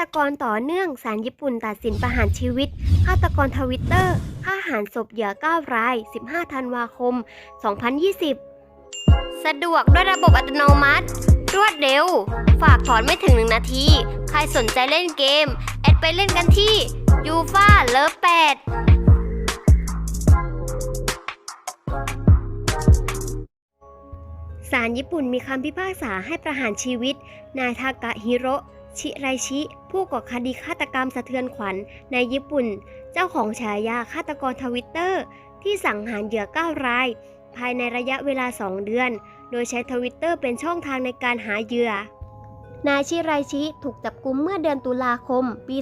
ตกรต่อเนื่องศาลญี่ปุ่นตัดสินประหารชีวิตฆาตกรทวิตเตอร์ฆ่าหันศพเหยื่อ9ราย 15 ธันวาคม 2020 สะดวกด้วยระบบอัตโนมัติ รวดเร็ว ฝากถอนไม่ถึง1นาที ใครสนใจเล่นเกม แอดไปเล่นกันที่ยูฟาเลิฟ8ศาลญี่ปุ่นมีคำพิพากษาให้ประหารชีวิต นายทากะฮิโร ชิไรชิ ผู้ก่อคดีฆาตกรรมสะเทือนขวัญในญี่ปุ่น เจ้าของฉายาฆาตกรทวิตเตอร์ ที่สังหารเหยื่อ9ราย ภายในระยะเวลา 2 เดือน โดยใช้ทวิตเตอร์เป็นช่องทางในการหาเหยื่อนายชิไรชิถูกจับกุมเมื่อเดือนตุลาคม ปี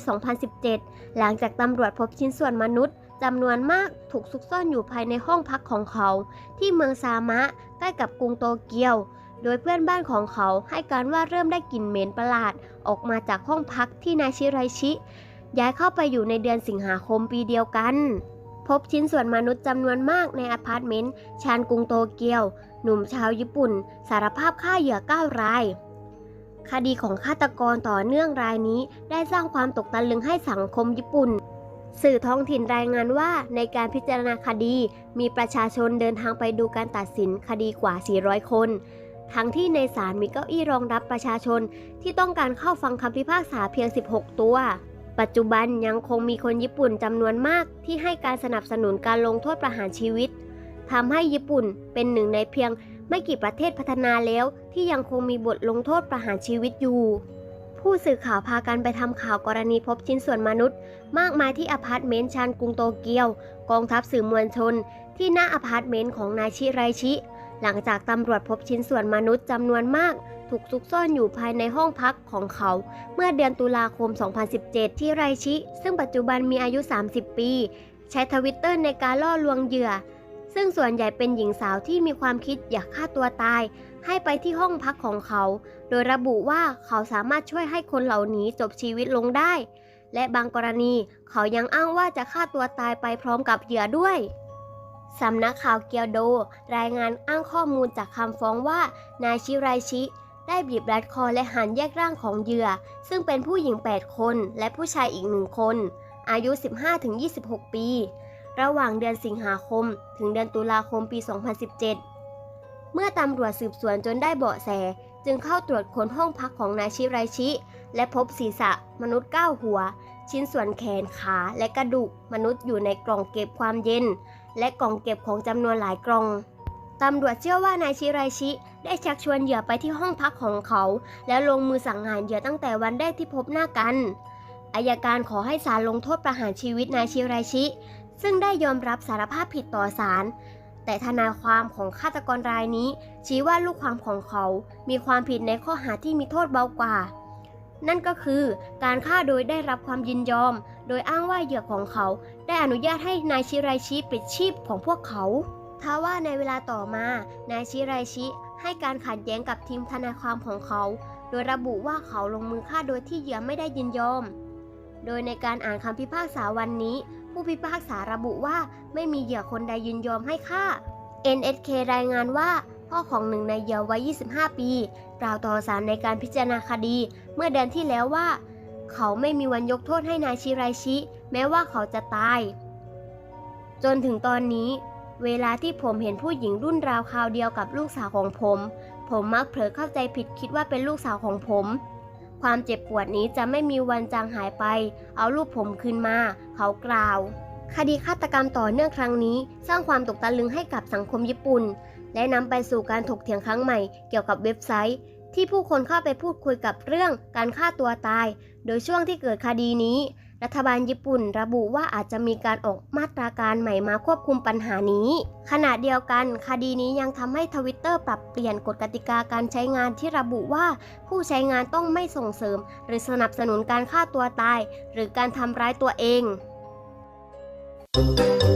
2017 หลังจากตำรวจพบชิ้นส่วนมนุษย์จำนวนมากถูกซุกซ่อนอยู่ภายในห้องพักของเขา ที่เมืองซามะ ใกล้กับกรุงโตเกียว โดยเพื่อนบ้านของเขาให้การว่าเริ่มได้กลิ่นเหม็นประหลาด ออกมาจากห้องพักที่นายชิไรชิ ย้ายเข้าไปอยู่ในเดือนสิงหาคมปีเดียวกัน พบชิ้นส่วนมนุษย์จำนวนมากในอพาร์ตเมนต์ชานกรุงโตเกียว หนุ่มชาวญี่ปุ่น สารภาพฆ่าเหยื่อ9ราย คดีของฆาตกรต่อเนื่องรายนี้ได้สร้างความตกตะลึงให้สังคมญี่ปุ่นสื่อท้องถิ่นรายงานว่าในการพิจารณาคดี มีประชาชนเดินทางไปดูการตัดสินคดีกว่า 400 คน ทั้งที่ในศาลมีเก้าอี้รองรับประชาชนที่ต้องการเข้าฟังคำพิพากษาเพียง 16 ตัว ปัจจุบันยังคงมีคนญี่ปุ่นจำนวนมากที่ให้การสนับสนุนการลงโทษประหารชีวิตทำให้ญี่ปุ่นเป็นหนึ่งในเพียงไม่กี่ประเทศพัฒนาแล้วที่ยังคงมีบทลงโทษประหารชีวิตอยู่ ผู้สื่อข่าวพากันไปทำข่าวกรณีพบชิ้นส่วนมนุษย์ มากมายที่อพาร์ตเมนต์ชานกรุงโตเกียว กองทัพสื่อมวลชน ที่หน้าอพาร์ตเมนต์ของนายชิไรชิ หลังจากตำรวจพบชิ้นส่วนมนุษย์จำนวนมาก ถูกซุกซ่อนอยู่ภายในห้องพักของเขา เมื่อเดือนตุลาคม 2017 ที่ไรชิ ซึ่งปัจจุบันมีอายุ 30 ปี ใช้ทวิตเตอร์ในการล่อลวงเหยื่อ ซึ่งส่วนใหญ่เป็นหญิงสาวที่มีความคิดอยากฆ่าตัวตาย ให้ไปที่ห้องพักของเขา โดยระบุว่าเขาสามารถช่วยให้คนเหล่านี้จบชีวิตลงได้ และบางกรณี เขายังอ้างว่าจะฆ่าตัวตายไปพร้อมกับเหยื่อด้วย สำนักข่าวเกียวโด รายงานอ้างข้อมูลจากคำฟ้องว่า นายชิไรชิ ได้บีบรัดคอและหันแยกร่างของเหยื่อ ซึ่งเป็นผู้หญิง 8 คนและผู้ชายอีกหนึ่งคน อายุ 15-26 ปี ระหว่างเดือนสิงหาคม ถึงเดือนตุลาคมปี 2017 เมื่อตำรวจสืบสวนจนได้เบาะแส จึงเข้าตรวจค้นห้องพักของนายชิไรชิ และพบศีรษะมนุษย์ 9 หัว ชิ้นส่วนแขนขาและกระดูกมนุษย์อยู่ในกล่องเก็บความเย็น และกล่องเก็บของจำนวนหลายกล่องตำรวจเชื่อว่านายชิไรชิ ได้ชักชวนเหยื่อไปที่ห้องพักของเขา แล้วลงมือสังหารเหยื่อตั้งแต่วันแรกที่พบหน้ากันอายการขอให้ศาลลงโทษประหารชีวิตนายชิไรชิ ซึ่งได้ยอมรับสารภาพผิดต่อศาลแต่ทนายความของฆาตกรรายนี้ ชี้ว่าลูกความของเขา มีความผิดในข้อหาที่มีโทษเบากว่า นั่นก็คือการฆ่าโดยได้รับความยินยอม โดยอ้างว่าเหยื่อของเขา ได้อนุญาตให้นายชิไรชิปิดชีพของพวกเขาทว่าในเวลาต่อมา นายชิไรชิให้การขัดแย้งกับทีมทนายความของเขา โดยระบุว่าเขาลงมือฆ่าโดยที่เหยื่อไม่ได้ยินยอม โดยในการอ่านคำพิพากษาวันนี้ ผู้พิพากษาระบุว่าไม่มีเหยื่อคนใดยินยอมให้ฆ่า NSK รายงานว่า พ่อของหนึ่งในเยื่อวัย 25 ปี กล่าวต่อศาลในการพิจารณาคดี เมื่อเดือนที่แล้วว่า เขาไม่มีวันยกโทษให้นายชิไรชิ แม้ว่าเขาจะตาย จนถึงตอนนี้ เวลาที่ผมเห็นผู้หญิงรุ่นราวคราวเดียวกับลูกสาวของผม ผมมักเผลอเข้าใจผิดคิดว่าเป็นลูกสาวของผม ความเจ็บปวดนี้จะไม่มีวันจางหายไป เอาลูกผมคืนมา เขากล่าวคดีฆาตกรรมต่อเนื่องครั้งนี้ สร้างความตกตะลึงให้กับสังคมญี่ปุ่น และนำไปสู่การถกเถียงครั้งใหม่เกี่ยวกับเว็บไซต์ ที่ผู้คนเข้าไปพูดคุยกับเรื่องการฆ่าตัวตาย โดยช่วงที่เกิดคดีนี้ รัฐบาลญี่ปุ่นระบุว่าอาจจะมีการออกมาตราการใหม่มาควบคุมปัญหานี้ ขณะเดียวกัน คดีนี้ยังทำให้ทวิตเตอร์ปรับเปลี่ยนกฎกติกาการใช้งานที่ระบุว่า ผู้ใช้งานต้องไม่ส่งเสริม หรือสนับสนุนการฆ่าตัวตาย หรือการทำร้ายตัวเอง Thank